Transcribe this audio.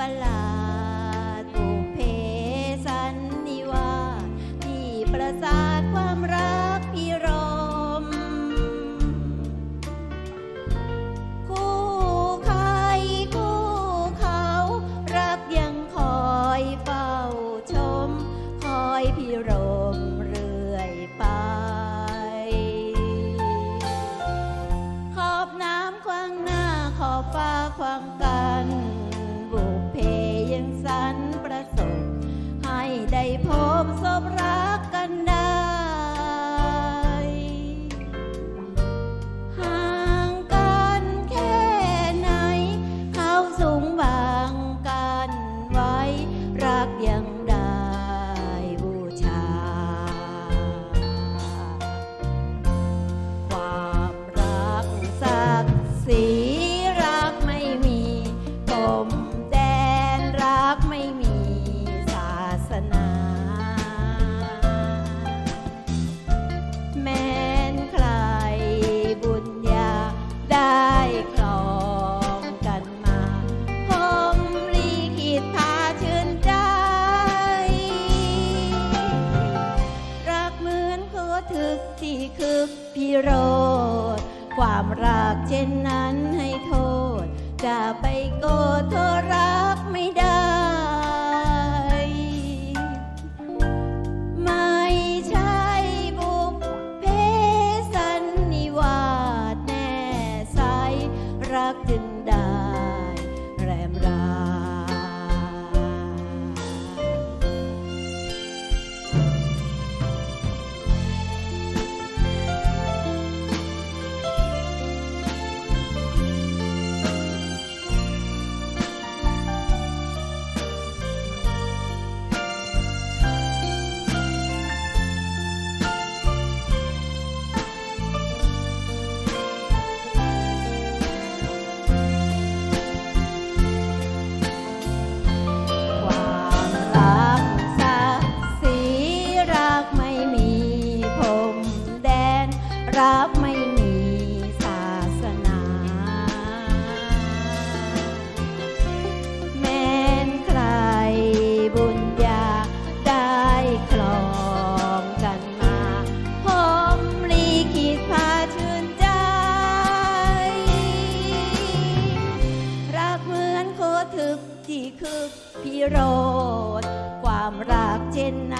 ประหลาดบุพเพสันนิวาสที่ประสาทความรักพิรม คู่ใครคู่เขารักยังคอยเฝ้าชม คอยพิรมเรื่อยไป ขอบน้ำขวางหน้าขอบฟ้าขวางกัน รักยัง ที่คึกพิโรธ ความรักเช่นนั้นให้โทษ จะไปโกร พิโรธความรักเช่นนั้น